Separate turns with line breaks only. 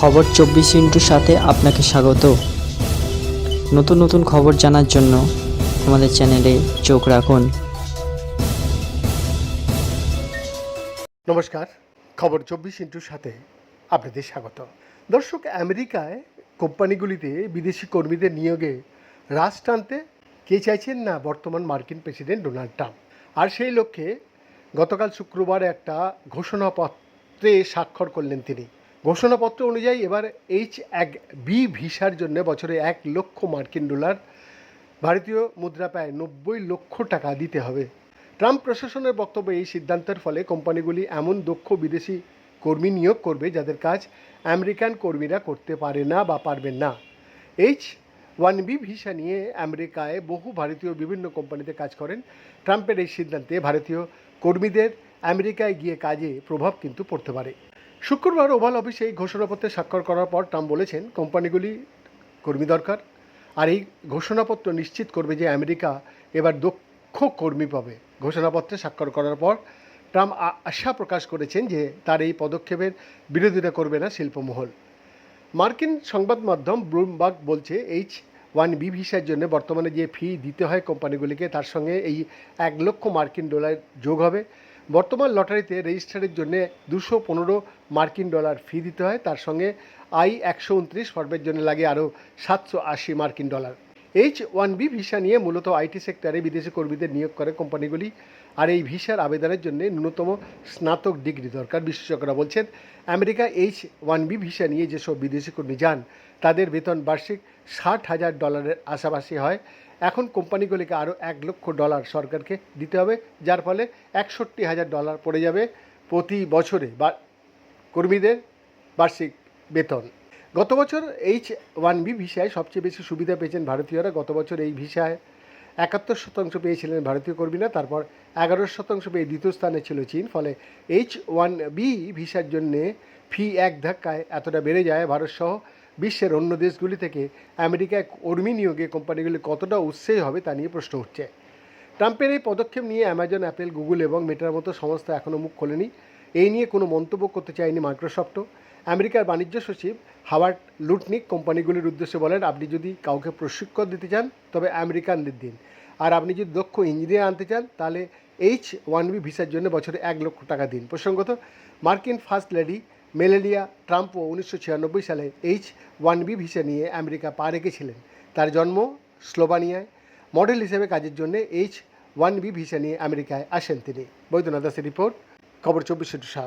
খবর চব্বিশ ইন্টুর সাথে আপনাকে স্বাগত। নতুন নতুন খবর জানার জন্য আমাদের চ্যানেলে চোখ রাখুন।
নমস্কার, খবর চব্বিশ ইন্টুর সাথে আপনাদের স্বাগত। দর্শক, আমেরিকায় কোম্পানিগুলিতে বিদেশি কর্মীদের নিয়োগে রাশ টানতে কে চাইছেন না বর্তমান মার্কিন প্রেসিডেন্ট ডোনাল্ড ট্রাম্প? আর সেই লক্ষ্যে গতকাল শুক্রবার একটা ঘোষণাপত্রে স্বাক্ষর করলেন তিনি। ঘোষণাপত্র অনুযায়ী এবার এইচ এক বি ভিসার জন্য বছরে এক লক্ষ মার্কিন ডলার ভারতীয় মুদ্রা প্রায় নব্বই লক্ষ টাকা দিতে হবে। ট্রাম্প প্রশাসনের বক্তব্য এই সিদ্ধান্তের ফলে কোম্পানিগুলি এমন দক্ষ বিদেশি কর্মী নিয়োগ করবে যাদের কাজ আমেরিকান কর্মীরা করতে পারে না বা পারবেন না। এইচ ওয়ান বি ভিসা নিয়ে আমেরিকায় বহু ভারতীয় বিভিন্ন কোম্পানিতে কাজ করেন। ট্রাম্পের এই সিদ্ধান্তে ভারতীয় কর্মীদের আমেরিকায় গিয়ে কাজে প্রভাব কিন্তু পড়তে পারে। শুক্রবার ওভাল অফিসে এই ঘোষণাপত্রে স্বাক্ষর করার পর ট্রাম্প বলেছেন, কোম্পানিগুলি কর্মী দরকার। আর এই ঘোষণাপত্র নিশ্চিত করবে যে আমেরিকা এবার দক্ষ কর্মী পাবে। ঘোষণাপত্রে স্বাক্ষর করার পর ট্রাম্প আশা প্রকাশ করেছেন যে তার এই পদক্ষেপের বিরোধিতা করবে না শিল্পমহল। মার্কিন সংবাদ মাধ্যম ব্লুমবার্গ বলছে, এইচ ওয়ান বি ভিসার জন্য বর্তমানে যে ফি দিতে হয় কোম্পানিগুলিকে, তার সঙ্গে এই এক লক্ষ মার্কিন ডলার যোগ হবে। বর্তমান লটারিতে রেজিস্ট্রারের জন্য দুশো পনেরো মার্কিন ডলার ফি দিতে হয়। তার সঙ্গে আই একশো উনত্রিশ পর্বের জন্য লাগে আরও সাতশো আশি মার্কিন dollar. H one B visa নিয়ে মূলত আইটি সেক্টরে বিদেশি কর্মীদের নিয়োগ করে কোম্পানিগুলি আর এই ভিসার আবেদনের জন্য ন্যূনতম স্নাতক ডিগ্রি দরকার, বিশেষজ্ঞরা বলছেন। America H one B visa নিয়ে যেসব বিদেশি কর্মী যান, তাদের বেতন বার্ষিক ষাট হাজার ডলারের আশাপাশি হয়। এখন কোম্পানিগুলিকে আরও এক লক্ষ ডলার সরকারকে দিতে হবে, যার ফলে একষট্টি হাজার ডলার পড়ে যাবে প্রতি বছরে বা কর্মীদের বার্ষিক বেতন। গত বছর এইচ ওয়ান বি ভিসায় সবচেয়ে বেশি সুবিধা পেয়েছেন ভারতীয়রা। গত বছর এই ভিসায় একাত্তর শতাংশ পেয়েছিলেন ভারতীয় কর্মীরা, তারপর এগারো শতাংশ পেয়ে দ্বিতীয় স্থানে ছিল চীন, ফলে এইচ ওয়ান বি ভিসার জন্যে ফি এক ধাক্কায় এতটা বেড়ে যায়। ভারতসহ বিশ্বের অন্য দেশগুলি থেকে আমেরিকায় কর্মী নিয়োগে কোম্পানিগুলি কতটা উৎসাহী হবে তা নিয়ে প্রশ্ন উঠছে। ট্রাম্পের এই পদক্ষেপ নিয়ে অ্যামাজন অ্যাপেল গুগল এবং মেটার মতো সংস্থা এখনও মুখ খোলেনি। এই নিয়ে কোনো মন্তব্য করতে চায়নি মাইক্রোসফটও। আমেরিকার বাণিজ্য সচিব হাওয়ার্ড লুটনিক কোম্পানিগুলির উদ্দেশ্যে বলেন, আপনি যদি কাউকে প্রশিক্ষণ দিতে চান, তবে আমেরিকানদের দিন। আর আপনি যদি দক্ষ ইঞ্জিনিয়ার আনতে চান, তাহলে এইচ ওয়ান বি ভিসার জন্য বছরে এক লক্ষ টাকা দিন। প্রসঙ্গত, মার্কিন ফার্স্ট লেডি মেলেলিয়া ট্রাম্পও উনিশশো ছিয়ানব্বই সালে এইচ ওয়ান বি ভিসা নিয়ে আমেরিকা পা রেখেছিলেন। তার জন্ম স্লোভানিয়ায়। মডেল হিসেবে কাজের জন্য এইচ ওয়ান বি ভিসা নিয়ে আমেরিকায় আসেন তিনি। বৈদ্যনাথ দাসের রিপোর্ট, খবর চব্বিশ সাত।